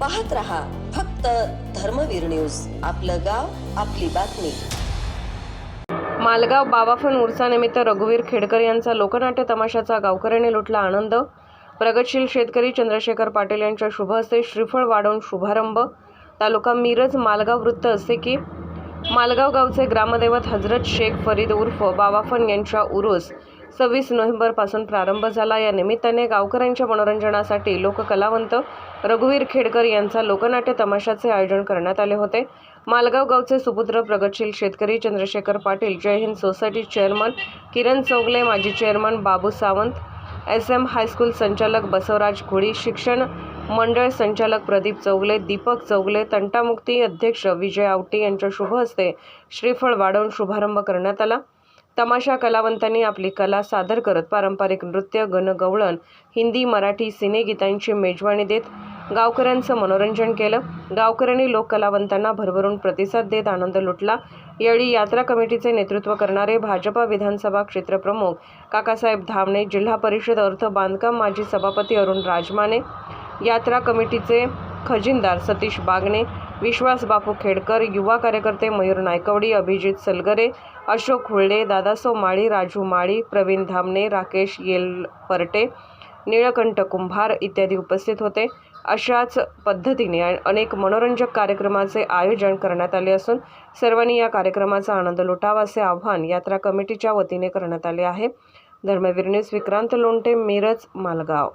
पाहत रहा फक्त धर्मवीर न्यूज. आपलं गाव आपली बातमी. मालगाव बावाफन उर्सानिमित्त रघुवीर खेडकर यांचा लोकनाट्य तमाशाचा गावकऱ्यांनी लुटला आनंद. प्रगतशील शेतकरी चंद्रशेखर पाटील यांच्या शुभ हस्ते श्रीफळ वाढवून शुभारंभ. तालुका मिरज मालगाव वृत्त असे की मालगाव गावचे ग्रामदैवत हजरत शेख फरीद उर्फ बावाफन यांच्या उरूस सव्वीस नोव्हेंबरपासून प्रारंभ झाला. या निमित्ताने गावकऱ्यांच्या मनोरंजनासाठी लोककलावंत रघुवीर खेडकर यांचा लोकनाट्य तमाशाचे आयोजन करण्यात आले होते. मालगाव गावचे सुपुत्र प्रगतशील शेतकरी चंद्रशेखर पाटील जय हिंद सोसायटी चेअरमन किरण चौगले माजी chairman Babu Sawant S M high school संचालक बसवराज घोडी शिक्षण मंडळ संचालक प्रदीप चौगले दीपक चौगले तंटामुक्ती अध्यक्ष विजय आवटे यांच्या शुभ हस्ते श्रीफळ वाढवून शुभारंभ करण्यात आला. तमाशा कलावंतांनी आपली कला सादर करत पारंपरिक नृत्य गणगवळण हिंदी मराठी सिनेगीतांची मेजवानी देत गावकऱ्यांचं मनोरंजन केलं. गावकऱ्यांनी लोककलावंतांना भरभरून प्रतिसाद देत आनंद लुटला. यावेळी यात्रा कमिटीचे नेतृत्व करणारे भाजपा विधानसभा क्षेत्रप्रमुख काकासाहेब धामणे जिल्हा परिषद अर्थ बांधकाम माजी सभापती अरुण राजमाने यात्रा कमिटीचे खजिनदार सतीश बागणे विश्वास बापू खेडकर युवा कार्यकर्ते मयूर नायकवडी अभिजित सलगरे अशोक हुळडे दादासो माळी राजू माळी प्रवीण धामणे राकेश येलपर्टे निळकंठ कुंभार इत्यादी उपस्थित होते. अशाच पद्धतीने अनेक मनोरंजक कार्यक्रमाचे आयोजन करण्यात आले असून सर्वांनी या कार्यक्रमाचा आनंद लुटावा असे आव्हान यात्रा कमिटीच्या वतीने करण्यात आले आहे. धर्मवीर न्यूज विक्रांत लोंटे मिरज मालगाव.